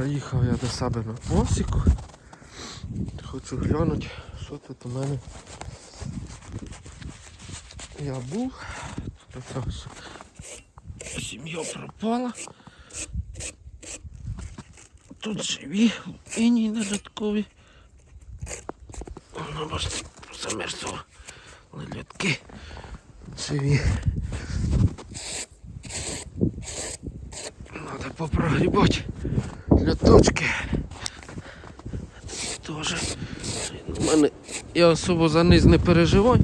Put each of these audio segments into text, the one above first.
Приїхав я до себе на посіку. Хочу глянути, що тут у мене. Я був. Тут оце сім'я пропала. Тут живі іні додаткові. Воно бачите, замерзло. Ледятки живі. Надо попрогрібати для точки. Тоже. У мене я особо за низ не переживаю,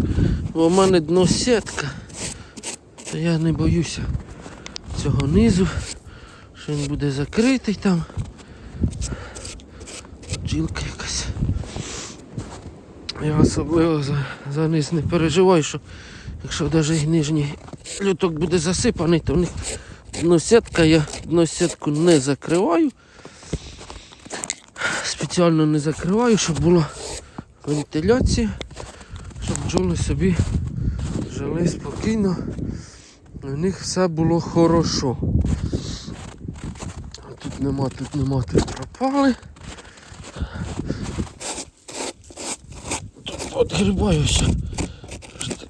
бо в мене дно сітка. То я не боюся цього низу, що він буде закритий там. Бджілка якась. Я особливо за, за низ не переживаю, що якщо навіть нижній люток буде засипаний, то в них дносітка, я дносітку не закриваю. Спеціально не закриваю, щоб була вентиляція, щоб бджоли собі жили спокійно. У них все було хорошо. Тут нема, тут нема, тут пропали. Тут підгрібаюся.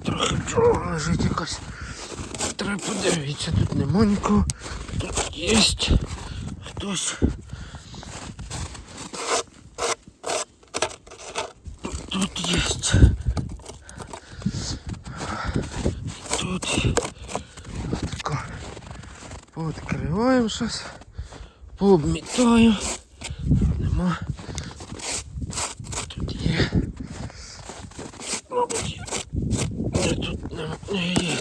Трохи бджола лежить якась. Треба подивитися, тут нема нікого. Тут є хтось. Тут є. Тут. Тако. Пооткриваємо щось. Пообмітаємо. Нема. Тут є. Мабуть. Тут нема. Є.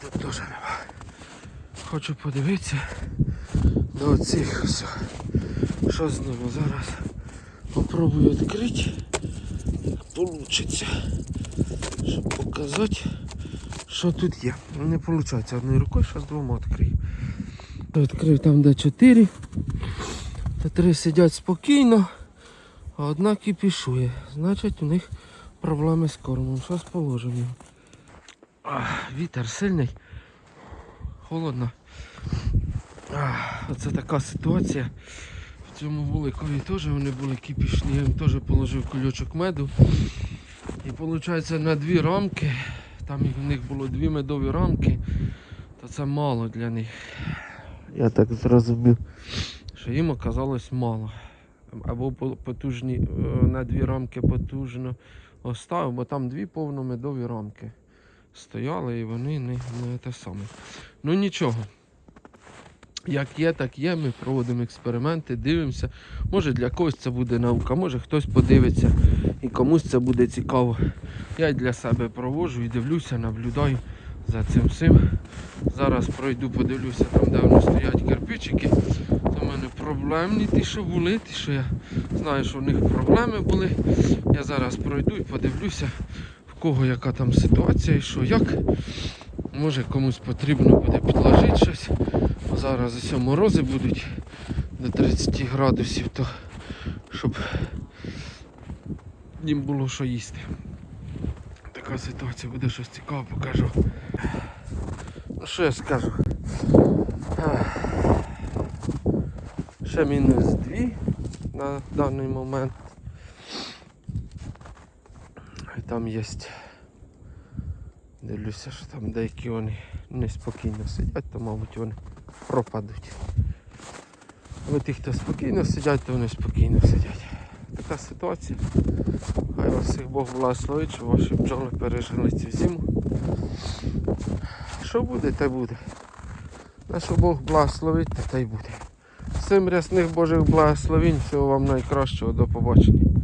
Тут теж нема. Хочу подивитися до оцих ось. Що з ними зараз? Попробую відкрити, вийде, щоб показати, що тут є. Не виходить одною рукою, зараз двома відкрию. Відкрив там, де чотири, то три сидять спокійно, а одна кипішує. Значить у них проблеми з кормом. Зараз положимо Вітер сильний, холодно. Оце така ситуація. В цьому вуликові теж вони були кипішні, я їм теж положив кульочок меду. І виходить на дві рамки, там в них було дві медові рамки, то це мало для них. Я так зрозумів, що їм оказалось мало. Або потужні е, на дві рамки потужно оставив, бо там дві повномедові рамки стояли і вони не, не те саме. Ну нічого. Як є, так є. Ми проводимо експерименти, дивимося. Може для когось це буде наука, може хтось подивиться і комусь це буде цікаво. Я для себе проводжу і дивлюся, наблюдаю за цим всім. Зараз пройду, подивлюся там, де вони стоять кирпичики. Це в мене проблемні ті, що були, ті, що я знаю, що в них проблеми були. Я зараз пройду і подивлюся, в кого яка там ситуація і що як. Може комусь потрібно буде підложити щось. Зараз ось морози будуть до 30 градусів, то щоб їм було що їсти. Така ситуація буде щось цікаве, покажу. Ну що я скажу? Ще мінус 2 на даний момент. І там є. Дивлюся, що там деякі вони неспокійно сидять, то мабуть вони пропадуть. Але ті, хто спокійно сидять, то вони спокійно сидять. Така ситуація. Хай вас всіх Бог благословить, щоб ваші бджоли пережили цю зиму. Що буде, те буде. На що Бог благословить, те й буде. Всім рясних Божих благословень, всього вам найкращого, до побачення.